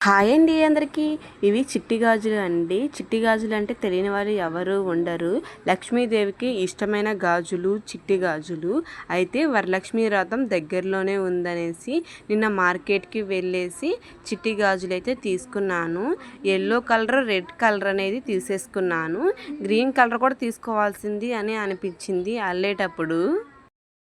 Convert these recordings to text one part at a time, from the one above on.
Hi అండి అందరికీ. ఇవి చిట్టి గాజులు అండి. చిట్టి గాజులు అంటే తెలియని వారు ఎవరు ఉండరు. లక్ష్మీదేవికి ఇష్టమైన గాజులు చిట్టి గాజులు. అయితే వరలక్ష్మి వ్రతం దగ్గరలోనే ఉందనేసి నిన్న మార్కెట్కి వెళ్ళేసి చిట్టి గాజులు అయితే తీసుకున్నాను. ఎల్లో కలర్ రెడ్ కలర్ అనేది తీసేసుకున్నాను. గ్రీన్ కలర్ కూడా తీసుకోవాల్సింది అని అనిపించింది అల్లేటప్పుడు.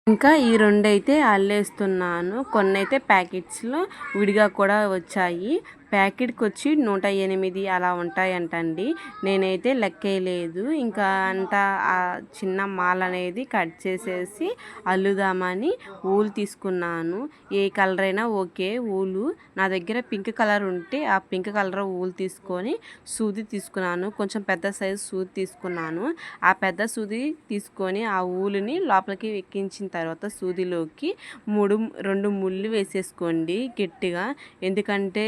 ఇంకా ఈ రెండు అయితే అల్లేస్తున్నాను. కొన్ని అయితే ప్యాకెట్స్లో విడిగా కూడా వచ్చాయి. ప్యాకెట్కి వచ్చి నూట ఎనిమిది అలా ఉంటాయంటండి. నేనైతే లెక్కేయలేదు. ఇంకా అంతా ఆ చిన్న మాల్ అనేది కట్ చేసేసి అల్లుదామని ఊలు తీసుకున్నాను. ఏ కలర్ అయినా ఓకే ఊలు. నా దగ్గర పింక్ కలర్ ఉంటే ఆ పింక్ కలర్ ఊలు తీసుకొని సూది తీసుకున్నాను. కొంచెం పెద్ద సైజు సూది తీసుకున్నాను. ఆ పెద్ద సూది తీసుకొని ఆ ఊలుని లోపలికి ఎక్కించిన తర్వాత సూదిలోకి మూడు రెండు ముళ్ళు వేసేసుకోండి గట్టిగా. ఎందుకంటే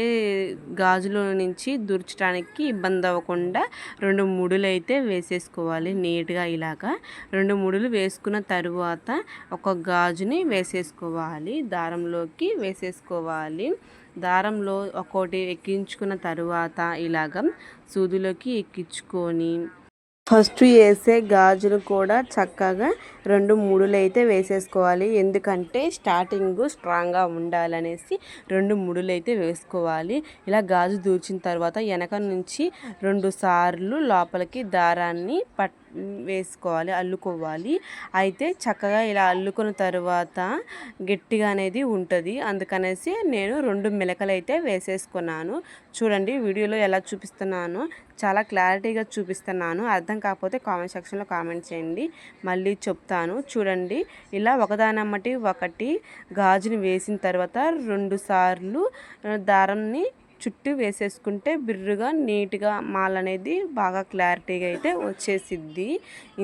గాజులో నుంచి దూర్చడానికి ఇబ్బంది అవ్వకుండా రెండు ముడులు అయితే వేసేసుకోవాలి నీట్గా ఇలాగా. రెండు ముడులు వేసుకున్న తరువాత ఒక గాజుని వేసేసుకోవాలి. దారంలోకి వేసేసుకోవాలి. దారంలో ఒక్కోటి ఎక్కించుకున్న తరువాత ఇలాగ సూదులోకి ఎక్కించుకొని ఫస్ట్ వేసే గాజులు కూడా చక్కగా రెండు మూడులు అయితే వేసేసుకోవాలి. ఎందుకంటే స్టార్టింగ్ స్ట్రాంగ్గా ఉండాలనేసి రెండు మూడులు అయితే వేసుకోవాలి. ఇలా గాజు దూచిన తర్వాత వెనక నుంచి రెండు సార్లు లోపలికి దారాన్ని పట్ వేసుకోవాలి అల్లుకోవాలి. అయితే చక్కగా ఇలా అల్లుకున్న తర్వాత గట్టిగా అనేది ఉంటుంది. అందుకనేసి నేను రెండు మిలకలు అయితే వేసేసుకున్నాను. చూడండి వీడియోలో ఎలా చూపిస్తున్నాను చాలా క్లారిటీగా చూపిస్తున్నాను. అర్థం కాకపోతే కామెంట్ సెక్షన్లో కామెంట్ చేయండి. మళ్ళీ చెప్తాను. చూడండి ఇలా ఒకదానమ్మటి ఒకటి గాజుని వేసిన తర్వాత రెండు సార్లు దారంని చుట్టూ వేసేసుకుంటే బిర్రుగా నీట్గా మాల్ అనేది బాగా క్లారిటీగా అయితే వచ్చేసిద్ది.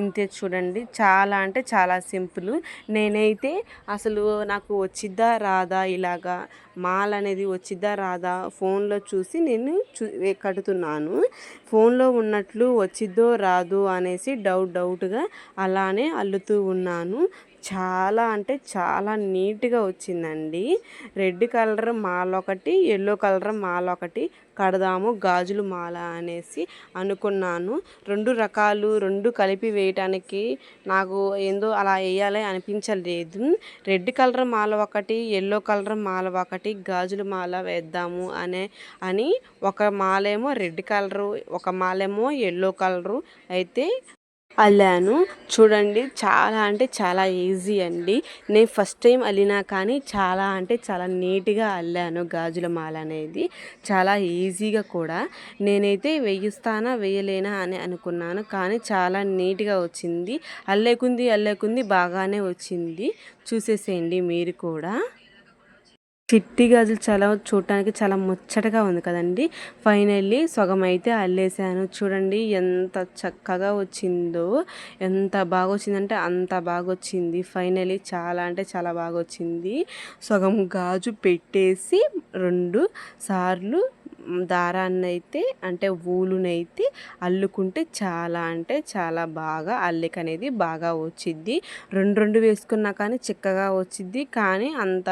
ఇంతే చూడండి చాలా అంటే చాలా సింపుల్. నేనైతే అసలు నాకు వచ్చిద్దా రాదా ఇలాగా మాల్ అనేది వచ్చిద్దా రాదా ఫోన్లో చూసి నేను చూ కడుతున్నాను. ఫోన్లో ఉన్నట్లు వచ్చిద్దో రాదు అనేసి డౌట్ డౌట్గా అలానే అల్లుతూ ఉన్నాను. చాలా అంటే చాలా నీట్గా వచ్చిందండి. రెడ్ కలర్ మాల ఒకటి ఎల్లో కలర్ మాల ఒకటి కడదాము గాజులు మాల అనేసి అనుకున్నాను. రెండు రకాలు రెండు కలిపి వేయటానికి నాకు ఏందో అలా వేయాలి అనిపించలేదు. రెడ్ కలర్ మాల ఒకటి ఎల్లో కలర్ మాల ఒకటి గాజుల మాల వేద్దాము అనే అని ఒక మాలేమో రెడ్ కలరు ఒక మాలేమో ఎల్లో కలరు అయితే అల్లాను. చూడండి చాలా అంటే చాలా ఈజీ అండి. నేను ఫస్ట్ టైం అల్లినా కానీ చాలా అంటే చాలా నీట్గా అల్లాను గాజుల మాల అనేది. చాలా ఈజీగా కూడా. నేనైతే వేయిస్తానా వేయలేనా అని అనుకున్నాను. కానీ చాలా నీట్గా వచ్చింది. అల్లేకుంది అల్లేకుంది బాగానే వచ్చింది. చూసేసేయండి మీరు కూడా. చిట్టి గాజులు చాలా చూడటానికి చాలా ముచ్చటగా ఉంది కదండి. ఫైనల్లీ సగం అయితే అల్లేసాను. చూడండి ఎంత చక్కగా వచ్చిందో ఎంత బాగా వచ్చిందంటే అంత బాగా వచ్చింది ఫైనల్లీ చాలా అంటే చాలా బాగా వచ్చింది సగం గాజు పెట్టేసి రెండు సార్లు దారాన్ని అయితే అంటే ఊలునైతే అల్లుకుంటే చాలా అంటే చాలా బాగా అల్లిక అనేది బాగా వచ్చిద్ది. రెండు రెండు వేసుకున్నా కానీ చిక్కగా వచ్చిద్ది. కానీ అంత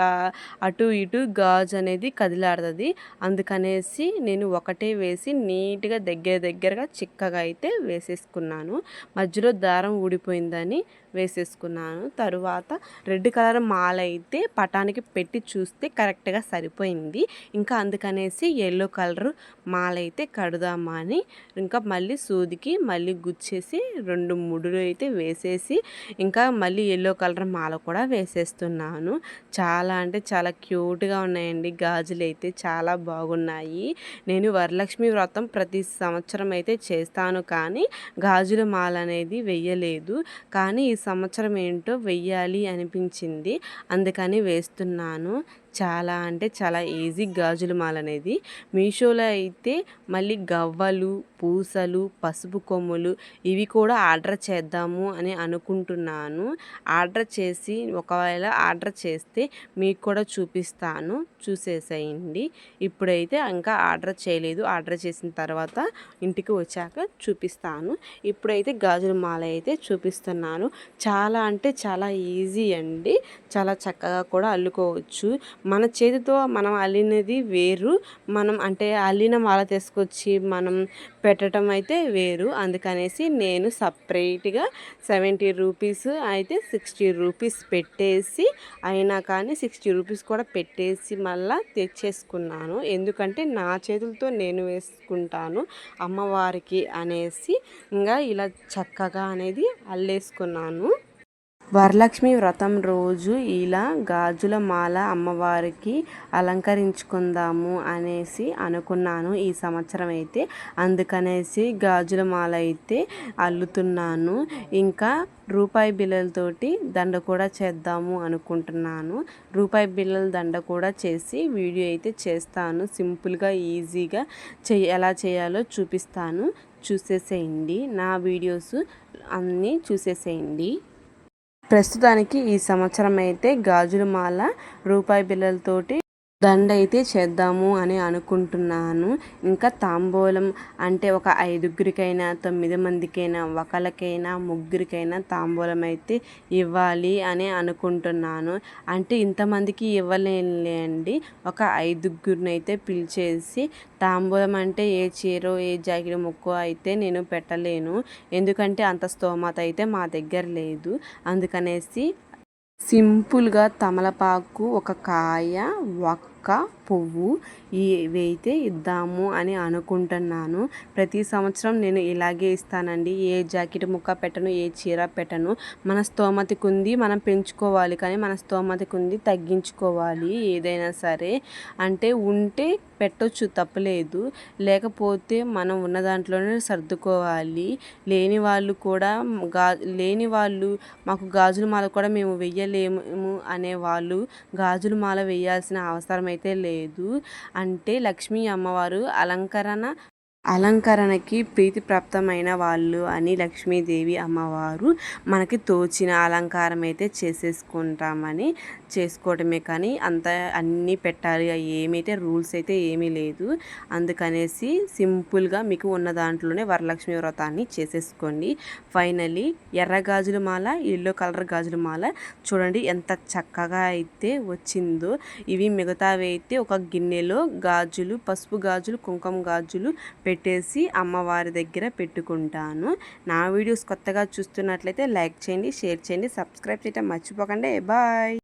అటు ఇటు గాజు అనేది కదిలాడుతుంది. అందుకనేసి నేను ఒకటే వేసి నీట్గా దగ్గర దగ్గరగా చిక్కగా అయితే వేసేసుకున్నాను. మధ్యలో దారం ఊడిపోయిందని వేసేసుకున్నాను. తరువాత రెడ్ కలర్ మాల అయితే పటానికి పెట్టి చూస్తే కరెక్ట్గా సరిపోయింది. ఇంకా అందుకనేసి ఎల్లో కలర్ మాల అయితే కడదామా అని. ఇంకా మళ్ళీ సూదికి మళ్ళీ గుచ్చేసి రెండు ముడులు అయితే వేసేసి ఇంకా మళ్ళీ ఎల్లో కలర్ మాల కూడా వేసేస్తున్నాను. చాలా అంటే చాలా క్యూట్గా ఉన్నాయండి. గాజులు అయితే చాలా బాగున్నాయి. నేను వరలక్ష్మి వ్రతం ప్రతి సంవత్సరం అయితే చేస్తాను కానీ గాజుల మాల అనేది వెయ్యలేదు కానీ ఈ సంవత్సరం ఏంటో వెయ్యాలి అనిపించింది. అందుకని వేస్తున్నాను. చాలా అంటే చాలా ఈజీ గాజుల మాల అనేది మీషోలో అయితే మళ్ళీ గవ్వలు పూసలు పసుపు కొమ్ములు ఇవి కూడా ఆర్డర్ చేద్దాము అని అనుకుంటున్నాను. ఆర్డర్ చేసి ఒకవేళ ఆర్డర్ చేస్తే మీకు కూడా చూపిస్తాను. చూసేసేయండి. ఇప్పుడైతే ఇంకా ఆర్డర్ చేయలేదు. ఆర్డర్ చేసిన తర్వాత ఇంటికి వచ్చాక చూపిస్తాను. ఇప్పుడైతే గాజుల మాల అయితే చూపిస్తున్నాను. చాలా అంటే చాలా ఈజీ అండి. చాలా చక్కగా కూడా అల్లుకోవచ్చు. మన చేతితో మనం అల్లినది వేరు. మనం అంటే అల్లిన మాల తీసుకొచ్చి మనం పెట్టడం అయితే వేరు. అందుకనేసి నేను సపరేట్గా సెవెంటీ రూపీస్ అయితే సిక్స్టీ రూపీస్ పెట్టేసి అయినా కానీ సిక్స్టీ రూపీస్ కూడా పెట్టేసి మళ్ళీ తెచ్చేసుకున్నాను. ఎందుకంటే నా చేతులతో నేను వేసుకుంటాను. అమ్మవారికి అనేసి ఇంకా ఇలా చక్కగా అనేది అల్లేసుకున్నాను. వరలక్ష్మి వ్రతం రోజు ఇలా గాజుల మాల అమ్మవారికి అలంకరించుకుందాము అనేసి అనుకున్నాను ఈ సంవత్సరం అయితే. అందుకనేసి గాజుల మాల అయితే అల్లుతున్నాను. ఇంకా రూపాయి బిళ్ళలతోటి దండ కూడా చేద్దాము అనుకుంటున్నాను. రూపాయి బిళ్ళల దండ కూడా చేసి వీడియో అయితే చేస్తాను. సింపుల్గా ఈజీగా చే ఎలా చేయాలో చూపిస్తాను. చూసేసేయండి. నా వీడియోస్ అన్నీ చూసేసేయండి. ప్రస్తుతానికి ఈ సంవత్సరం అయితే గాజుల మాల రూపాయి బిళ్ళలతోటి దండ అయితే చేద్దాము అని అనుకుంటున్నాను. ఇంకా తాంబూలం అంటే ఒక ఐదుగురికైనా తొమ్మిది మందికైనా ఒకరికైనా ముగ్గురికైనా తాంబూలం అయితే ఇవ్వాలి అని అనుకుంటున్నాను. అంటే ఇంతమందికి ఇవ్వలేండి ఒక ఐదుగురిని అయితే పిలిచేసి తాంబూలం అంటే ఏ చీర ఏ జాకెట్ ముక్కు అయితే నేను పెట్టలేను. ఎందుకంటే అంత స్తోమత అయితే మా దగ్గర లేదు. అందుకనేసి సింపుల్గా తమలపాకు ఒక కాయ ఒక పువ్వు ఇవైతే ఇద్దాము అని అనుకుంటున్నాను. ప్రతి సంవత్సరం నేను ఇలాగే ఇస్తానండి. ఏ జాకెట్ ముక్క పెట్టను ఏ చీర పెట్టను. మన స్తోమతకు ఉంది మనం పెంచుకోవాలి కానీ మన స్తోమతకు ఉంది తగ్గించుకోవాలి ఏదైనా సరే. అంటే ఉంటే పెట్టొచ్చు తప్పలేదు. లేకపోతే మనం ఉన్న దాంట్లోనే సర్దుకోవాలి. లేని వాళ్ళు కూడా గా లేని వాళ్ళు మాకు గాజుల మాల కూడా మేము వెయ్యలేము అనే వాళ్ళు గాజుల మాల వేయాల్సిన అవసరం అయితే లేదు. అంటే లక్ష్మీ అమ్మవారు అలంకరణ అలంకరణకి ప్రీతిప్రాప్తమైన వాళ్ళు అని లక్ష్మీదేవి అమ్మవారు మనకి తోచిన అలంకారం అయితే చేసేసుకుంటామని చేసుకోవటమే కానీ అంత అన్నీ పెట్టాలి ఏమైతే రూల్స్ అయితే ఏమీ లేదు. అందుకనేసి సింపుల్గా మీకు ఉన్న దాంట్లోనే వరలక్ష్మి వ్రతాన్ని చేసేసుకోండి. ఫైనలీ ఎర్ర గాజుల మాల ఎల్లో కలర్ గాజుల మాల చూడండి ఎంత చక్కగా అయితే వచ్చిందో. ఇవి మిగతావి అయితే ఒక గిన్నెలో గాజులు పసుపు గాజులు కుంకుమ గాజులు పెట్టేసి అమ్మవారి దగ్గర పెట్టుకుంటాను. నా వీడియోస్ కొత్తగా చూస్తున్నట్లయితే లైక్ చేయండి షేర్ చేయండి సబ్స్క్రైబ్ చేయటం మర్చిపోకండి. బాయ్.